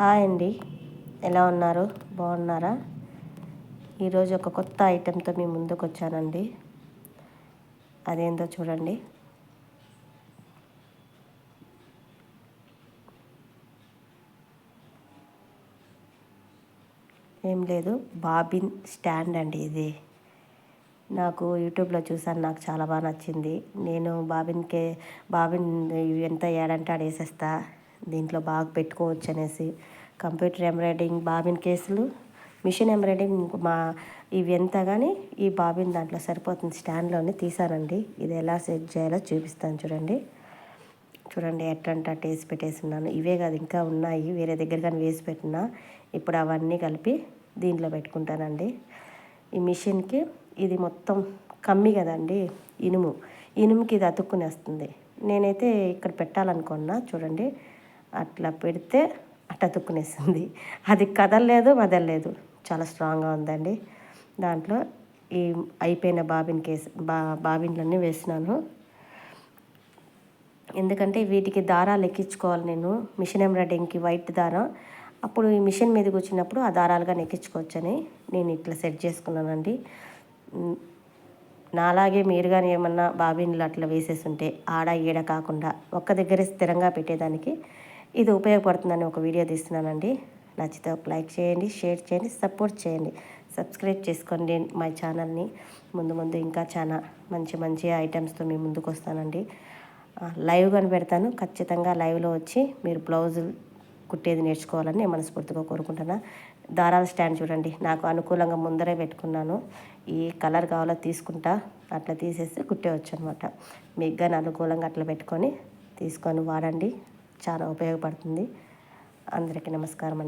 Hi అండి. ఎలా ఉన్నారు? బాగున్నారా? ఈరోజు ఒక కొత్త ఐటెంతో మీ ముందుకు వచ్చానండి అదేందో చూడండి. ఏం లేదు బాబిన్ స్టాండ్ అండి ఇది. నాకు యూట్యూబ్లో చూసాను నాకు చాలా బాగా నచ్చింది. నేను బాబిన్కే బాబిన్ ఎంత ఏడంటే ఆడేసేస్తా. దీంట్లో బాగా పెట్టుకోవచ్చు అనేసి కంప్యూటర్ ఎంబ్రాయిడింగ్ బాబిన్ కేసులు మిషన్ ఎంబ్రాయిడింగ్ మా ఇవి ఎంత కానీ ఈ బాబిన్ దాంట్లో సరిపోతుంది. స్టాండ్లోనే తీసానండి. ఇది ఎలా సెట్ చేయాలో చూపిస్తాను చూడండి. చూడండి ఎట్టంటే అట్ట వేసి పెట్టేస్తున్నాను. ఇవే కాదు ఇంకా ఉన్నాయి. వేరే దగ్గర కానీ వేసి పెట్టినా ఇప్పుడు అవన్నీ కలిపి దీంట్లో పెట్టుకుంటానండి. ఈ మిషన్కి ఇది మొత్తం కమ్మి కదండి ఇనుము. ఇనుముకి ఇది అతుక్కునేస్తుంది. నేనైతే ఇక్కడ పెట్టాలనుకున్నా చూడండి. అట్లా పెడితే అట్ట తుక్కునేసింది. అది కదలలేదు వదలలేదు. చాలా స్ట్రాంగ్గా ఉందండి. దాంట్లో ఈ అయిపోయిన బాబిన్ కేసు బా బాబిన్లన్నీ వేసినాను. ఎందుకంటే వీటికి దారాలు ఎక్కించుకోవాలి నేను. మిషన్ ఎంబ్రాయిడింగ్కి వైట్ దారం. అప్పుడు ఈ మిషన్ మీద కూర్చున్నప్పుడు ఆ దారాలుగా నెక్కించుకోవచ్చని నేను ఇట్లా సెట్ చేసుకున్నానండి. నాలాగే మీరు కానీ ఏమన్నా బాబిన్లు అట్లా వేసేసి ఉంటే ఆడ ఈడ కాకుండా ఒక్క దగ్గరే స్థిరంగా పెట్టేదానికి ఇది ఉపయోగపడుతుందని ఒక వీడియో తీస్తున్నానండి. నచ్చితే ఒక లైక్ చేయండి షేర్ చేయండి సపోర్ట్ చేయండి. సబ్స్క్రైబ్ చేసుకోండి మా ఛానల్ని. ముందు ముందు ఇంకా చాలా మంచి మంచి ఐటమ్స్తో మీ ముందుకు వస్తానండి. లైవ్ కనిపెడతాను. ఖచ్చితంగా లైవ్లో వచ్చి మీరు బ్లౌజులు కుట్టేది నేర్చుకోవాలని నేను మనస్ఫూర్తిగా కోరుకుంటున్నా. దారాల స్టాండ్ చూడండి. నాకు అనుకూలంగా ముందరే పెట్టుకున్నాను. ఈ కలర్ కావాలో తీసుకుంటా అట్లా తీసేసి కుట్టేవచ్చు అనమాట మీకు కానీ అనుకూలంగా అట్లా పెట్టుకొని తీసుకొని వాడండి. చాలా ఉపయోగపడుతుంది. అందరికీ నమస్కారం అండి.